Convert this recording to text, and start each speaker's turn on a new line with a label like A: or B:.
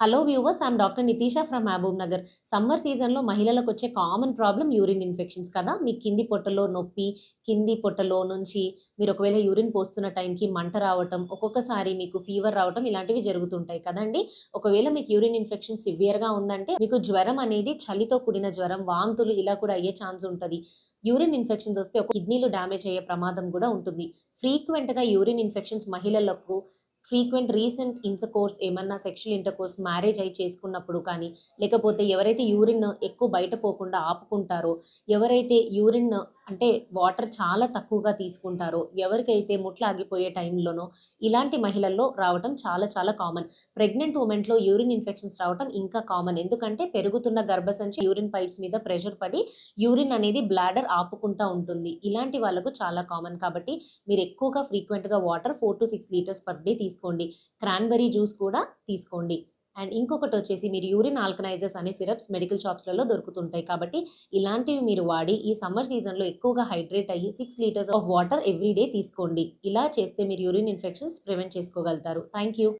A: Hello viewers I'm doctor Nitisha from Mahbubnagar summer సీజన్లో మహిళలకు వచ్చే కామన్ ప్రాబ్లం యూరిన్ ఇన్ఫెక్షన్స్ కదా? మీ కింది పొట్టలో నొప్పి కింది పొట్టలో నుంచి మీరు ఒకవేళ యూరిన్ పోస్తున్న టైంకి మంట రావటం ఒక్కొక్కసారి మీకు ఫీవర్ రావటం ఇలాంటివి జరుగుతుంటాయి కదండి? ఒకవేళ మీకు యూరిన్ ఇన్ఫెక్షన్ సివియర్గా ఉందంటే మీకు జ్వరం అనేది చలితో కూడిన జ్వరం వాంతులు ఇలా కూడా అయ్యే ఛాన్స్ ఉంటుంది. యూరిన్ ఇన్ఫెక్షన్స్ వస్తే ఒక కిడ్నీలు డ్యామేజ్ అయ్యే ప్రమాదం కూడా ఉంటుంది. ఫ్రీక్వెంట్గా యూరిన్ ఇన్ఫెక్షన్స్ మహిళలకు ఫ్రీక్వెంట్ రీసెంట్ ఇంటర్కోర్స్ ఏమన్నా సెక్షువల్ ఇంటర్కోర్స్ మ్యారేజ్ అయి చేసుకున్నప్పుడు కానీ లేకపోతే ఎవరైతే యూరిన్ ఎక్కువ బయట పోకుండా ఆపుకుంటారో ఎవరైతే యూరిన్ అంటే వాటర్ చాలా తక్కువగా తీసుకుంటారో. ఎవరికైతే ముట్లు ఆగిపోయే టైంలోనో ఇలాంటి మహిళల్లో రావటం చాలా చాలా కామన్. ప్రెగ్నెంట్ ఉమెన్లో యూరిన్ ఇన్ఫెక్షన్స్ రావటం ఇంకా కామన్. ఎందుకంటే పెరుగుతున్న గర్భసంచి యూరిన్ పైప్స్ మీద ప్రెషర్ పడి యూరిన్ అనేది బ్లాడర్ ఆపుకుంటా ఉంటుంది. ఇలాంటి వాళ్ళకు చాలా కామన్. కాబట్టి మీరు ఎక్కువగా ఫ్రీక్వెంట్గా water four to six litres per day తీసుకోండి. క్రాన్బెరీ జ్యూస్ కూడా తీసుకోండి. అండ్ ఇంకొకటి వచ్చేసి మీరు యూరిన్ ఆల్కనైజర్స్ అనే సిరప్స్ మెడికల్ షాప్స్లలో దొరుకుతుంటాయి. కాబట్టి ఇలాంటివి మీరు వాడి ఈ సమ్మర్ సీజన్లో ఎక్కువగా హైడ్రేట్ అయ్యి six litres of water every day తీసుకోండి. ఇలా చేస్తే మీరు యూరిన్ ఇన్ఫెక్షన్స్ ప్రివెంట్ చేసుకోగలుగుతారు. Thank you.